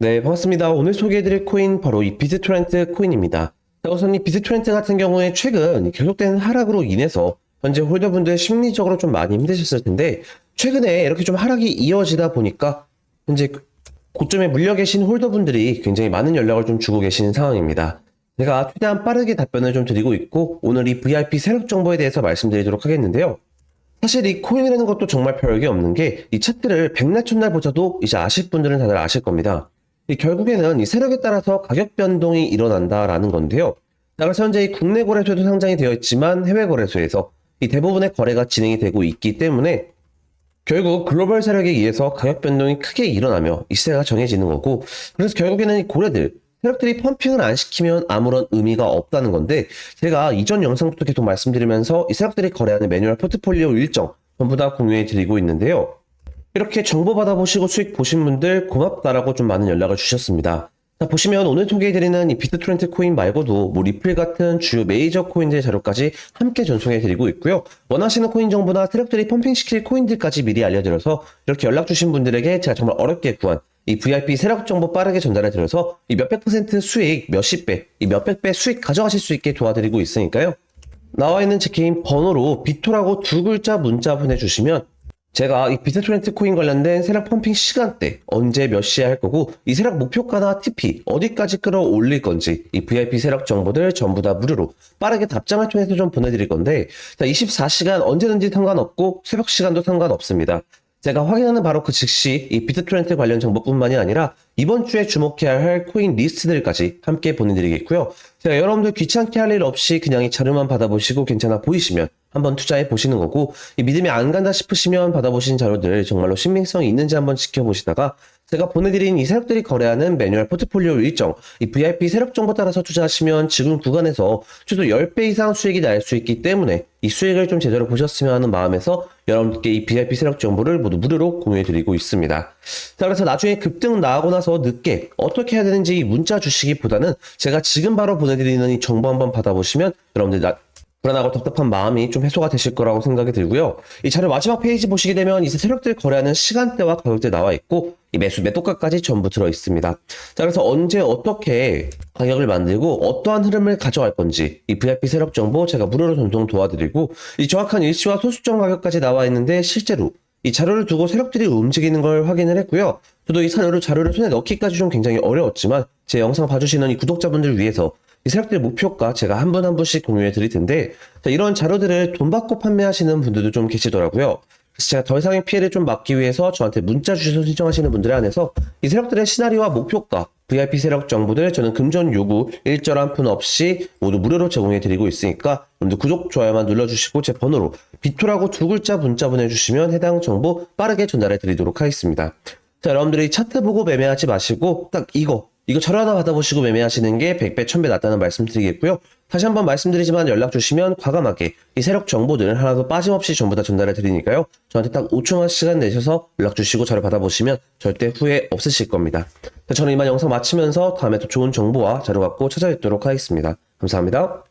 네, 반갑습니다. 오늘 소개해드릴 코인 바로 이 비트트렌트 코인입니다. 자, 우선 이 비트트렌트 같은 경우에 최근 이 계속되는 하락으로 인해서 현재 홀더분들 심리적으로 좀 많이 힘드셨을 텐데 최근에 이렇게 좀 하락이 이어지다 보니까 현재 고점에 물려 계신 홀더분들이 굉장히 많은 연락을 좀 주고 계시는 상황입니다. 제가 최대한 빠르게 답변을 좀 드리고 있고 오늘 이 VIP 세력 정보에 대해서 말씀드리도록 하겠는데요. 사실 이 코인이라는 것도 정말 별게 없는 게 이 차트를 백날 첫날 보셔도 이제 아실 분들은 다들 아실 겁니다. 이 결국에는 이 세력에 따라서 가격 변동이 일어난다라는 건데요. 자, 그래서 현재 이 국내 거래소에도 상장이 되어 있지만 해외 거래소에서 이 대부분의 거래가 진행이 되고 있기 때문에 결국 글로벌 세력에 의해서 가격 변동이 크게 일어나며 이 시세가 정해지는 거고 그래서 결국에는 이 고래들 세력들이 펌핑을 안 시키면 아무런 의미가 없다는 건데 제가 이전 영상부터 계속 말씀드리면서 이 세력들이 거래하는 매뉴얼 포트폴리오 일정 전부 다 공유해 드리고 있는데요. 이렇게 정보 받아보시고 수익 보신 분들 고맙다라고 좀 많은 연락을 주셨습니다. 자, 보시면 오늘 소개해드리는 이 비트트렌트 코인 말고도 뭐 리플 같은 주요 메이저 코인들 자료까지 함께 전송해드리고 있고요. 원하시는 코인 정보나 세력들이 펌핑시킬 코인들까지 미리 알려드려서 이렇게 연락 주신 분들에게 제가 정말 어렵게 구한 이 VIP 세력 정보 빠르게 전달해 드려서 이 몇백 퍼센트 수익 몇십 배, 이 몇백 배 수익 가져가실 수 있게 도와드리고 있으니까요. 나와 있는 제 개인 번호로 비토라고 두 글자 문자 보내주시면 제가 이 비트 트렌트 코인 관련된 세력 펌핑 시간대 언제 몇 시에 할 거고 이 세력 목표가나 TP 어디까지 끌어올릴 건지 이 VIP 세력 정보들 전부 다 무료로 빠르게 답장을 통해서 좀 보내드릴 건데 자, 24시간 언제든지 상관없고 새벽 시간도 상관없습니다. 제가 확인하는 바로 그 즉시 이 비트 트렌트 관련 정보뿐만이 아니라 이번 주에 주목해야 할 코인 리스트들까지 함께 보내드리겠고요. 제가 여러분들 귀찮게 할 일 없이 그냥 이 자료만 받아보시고 괜찮아 보이시면 한번 투자해 보시는 거고 이 믿음이 안 간다 싶으시면 받아보신 자료들 정말로 신빙성이 있는지 한번 지켜보시다가 제가 보내드린 이 세력들이 거래하는 매뉴얼 포트폴리오 일정, 이 VIP 세력 정보 따라서 투자하시면 지금 구간에서 최소 10배 이상 수익이 날 수 있기 때문에 이 수익을 좀 제대로 보셨으면 하는 마음에서 여러분들께 이 VIP 세력 정보를 모두 무료로 공유해드리고 있습니다. 자, 그래서 나중에 급등 나가고 나서 늦게 어떻게 해야 되는지 문자 주시기보다는 제가 지금 바로 보내드리는 이 정보 한번 받아보시면 여러분들 나, 불안하고 답답한 마음이 좀 해소가 되실 거라고 생각이 들고요. 이 자료 마지막 페이지 보시게 되면 이제 세력들 거래하는 시간대와 가격대 나와 있고 이 매수 매도가까지 전부 들어 있습니다. 자 그래서 언제 어떻게 가격을 만들고 어떠한 흐름을 가져갈 건지 이 VIP 세력 정보 제가 무료로 전송 도와드리고 이 정확한 일시와 소수점 가격까지 나와 있는데 실제로 이 자료를 두고 세력들이 움직이는 걸 확인을 했고요. 저도 이 자료를 손에 넣기까지 좀 굉장히 어려웠지만 제 영상 봐주시는 이 구독자분들 위해서 이 세력들의 목표가 제가 한 분 한 분씩 공유해 드릴 텐데 자, 이런 자료들을 돈 받고 판매하시는 분들도 좀 계시더라고요. 그래서 제가 더 이상의 피해를 좀 막기 위해서 저한테 문자 주셔서 신청하시는 분들에 한해서 이 세력들의 시나리오와 목표가 VIP 세력 정보들 저는 금전 요구 일절 한 푼 없이 모두 무료로 제공해 드리고 있으니까 여러분들 구독 좋아요만 눌러주시고 제 번호로 비토라고 두 글자 문자 보내주시면 해당 정보 빠르게 전달해 드리도록 하겠습니다. 자 여러분들이 차트 보고 매매하지 마시고 딱 이거 이거 하나 받아보시고 매매하시는 게 100배, 1000배 낫다는 말씀 드리겠고요. 다시 한번 말씀드리지만 연락 주시면 과감하게 이 세력 정보들은 하나도 빠짐없이 전부 다 전달해 드리니까요. 저한테 딱 5초만 시간 내셔서 연락 주시고 자료 받아보시면 절대 후회 없으실 겁니다. 자, 저는 이만 영상 마치면서 다음에 또 좋은 정보와 자료 갖고 찾아뵙도록 하겠습니다. 감사합니다.